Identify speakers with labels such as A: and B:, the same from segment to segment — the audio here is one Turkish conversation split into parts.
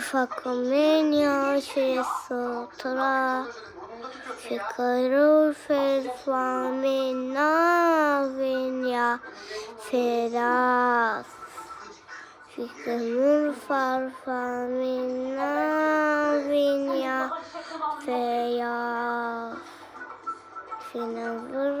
A: Ufak minha sotra Ficarou fame na vinha Serás Ficamur farfame na vinha Feia Finavur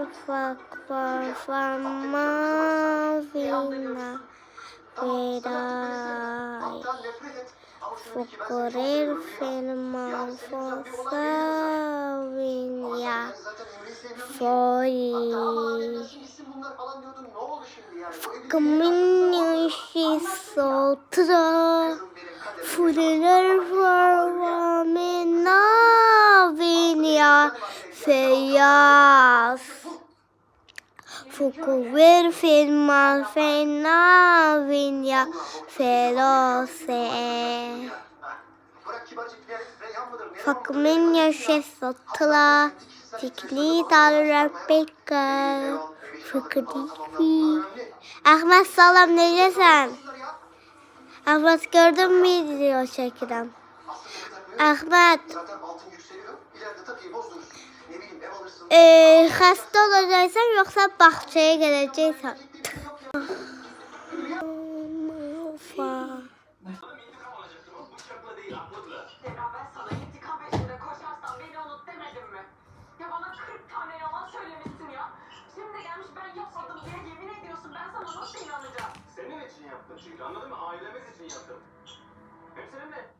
A: Fukurir firma fosavinha foi caminho se soltra furar forma novinha feias Fukurir firma fenavinha feroce Fakmin yaşasatla Tikli darlar bekler Fıkrifi Ahmet salam necəsən? Ahmet gördün mü video çəkirəm? Ahmet
B: e, hasta olacaksam yoksa bahçeye geleceksem. Senin için yaptım çünkü
A: anladın mı? Ailemiz için yaptım. Hep seninle.